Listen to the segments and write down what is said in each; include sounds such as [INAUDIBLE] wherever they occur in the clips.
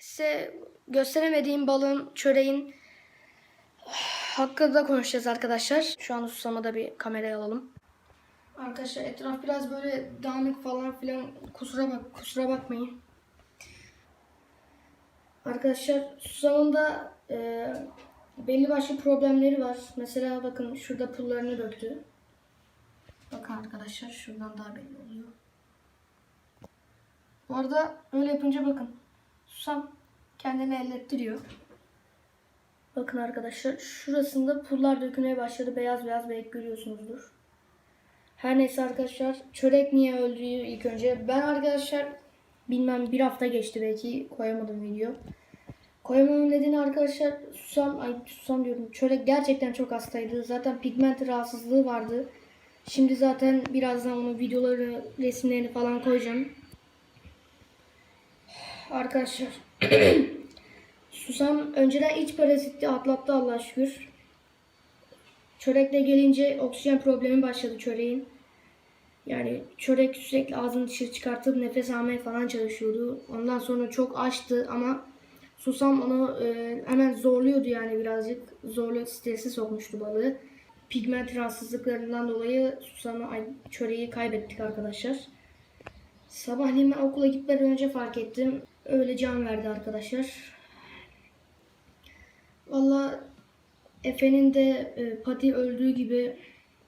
size gösteremediğim balığın, çöreğin hakkında konuşacağız arkadaşlar. Şu an susamada bir kameraya alalım. Arkadaşlar etraf biraz böyle dağınık falan filan kusura bak kusura bakmayın. Arkadaşlar susamında e, belli başlı problemleri var. Mesela bakın şurada pullarını döktü. Bakın arkadaşlar şuradan daha belli oluyor. Bu arada öyle yapınca bakın susam kendini ellettiriyor. Bakın arkadaşlar şurasında pullar dökülmeye başladı. Beyaz beyaz belki görüyorsunuzdur. Her neyse arkadaşlar çörek niye öldüğü ilk önce. Ben arkadaşlar bilmem bir hafta geçti belki koyamadım video. Koyamamın nedeni arkadaşlar susam, ay susam diyorum çörek gerçekten çok hastaydı. Zaten pigment rahatsızlığı vardı. Şimdi zaten birazdan onun videoları, resimlerini falan koyacağım. Arkadaşlar [CLEARS THROAT] susam önceden iç parazitti atlattı Allah şükür. Çörekle gelince oksijen problemi başladı çöreğin. Yani çörek sürekli ağzını dışarı çıkartıp nefes almaya falan çalışıyordu. Ondan sonra çok açtı ama susam onu e, hemen zorluyordu yani birazcık. Zorlu stresi sokmuştu balığı. Pigment rahatsızlıklarından dolayı susamı, çöreği kaybettik arkadaşlar. Sabahleyin okula gitmeden önce fark ettim. Öyle can verdi arkadaşlar. Valla Efe'nin de e, Pati öldüğü gibi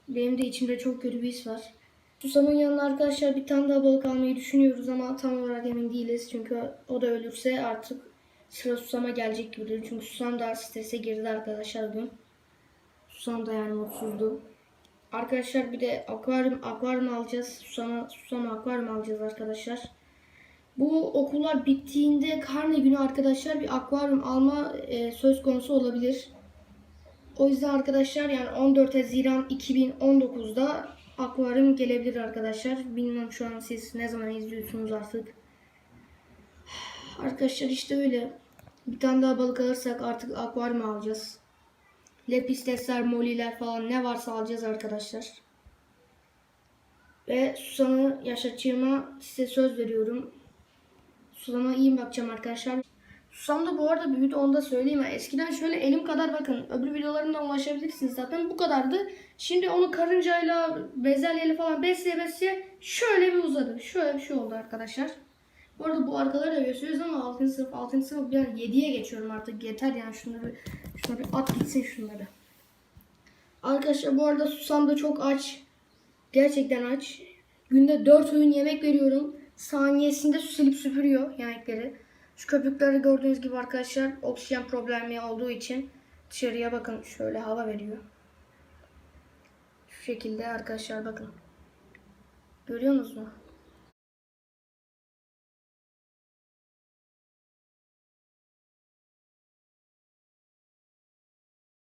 benim de içimde çok kötü bir his var. Susam'ın yanına arkadaşlar bir tane daha balık almayı düşünüyoruz ama tam olarak emin değiliz. Çünkü o da ölürse artık sıra Susam'a gelecek gibidir. Çünkü Susam da strese girdi arkadaşlar dün. Susam da yani mutsuzdu. Arkadaşlar bir de akvaryum akvaryum alacağız. Susam'a Susam'a akvaryum alacağız arkadaşlar. Bu okullar bittiğinde karne günü arkadaşlar bir akvaryum alma e, söz konusu olabilir. O yüzden arkadaşlar yani 14 Haziran 2019'da akvaryum gelebilir arkadaşlar. Bilmem şu an siz ne zaman izliyorsunuz artık. Arkadaşlar işte öyle. Bir tane daha balık alırsak artık akvaryum alacağız. Lepistesler, moliler falan ne varsa alacağız arkadaşlar. Ve Susan'ı yaşatacağıma size söz veriyorum. Susam'a iyi bakacağım arkadaşlar. Susam da bu arada büyüdü onu da söyleyeyim. Eskiden şöyle elim kadar bakın. Öbür videolarımdan ulaşabilirsiniz zaten. Bu kadardı. Şimdi onu karıncayla bezelyeyle falan besleye besleye şöyle bir uzadı. Şöyle bir şey oldu arkadaşlar. Bu arada bu arkaları da gösteriyoruz ama 6. sınıf 6. sınıf yani 7'ye geçiyorum artık. Yeter yani şunları şunları at gitsin şunları. Arkadaşlar bu arada Susam da çok aç. Gerçekten aç. Günde 4 öğün yemek veriyorum. Saniyesinde su silip süpürüyor yemekleri. Şu köpükleri gördüğünüz gibi arkadaşlar oksijen problemi olduğu için dışarıya bakın şöyle hava veriyor. Şu şekilde arkadaşlar bakın. Görüyor musunuz mu?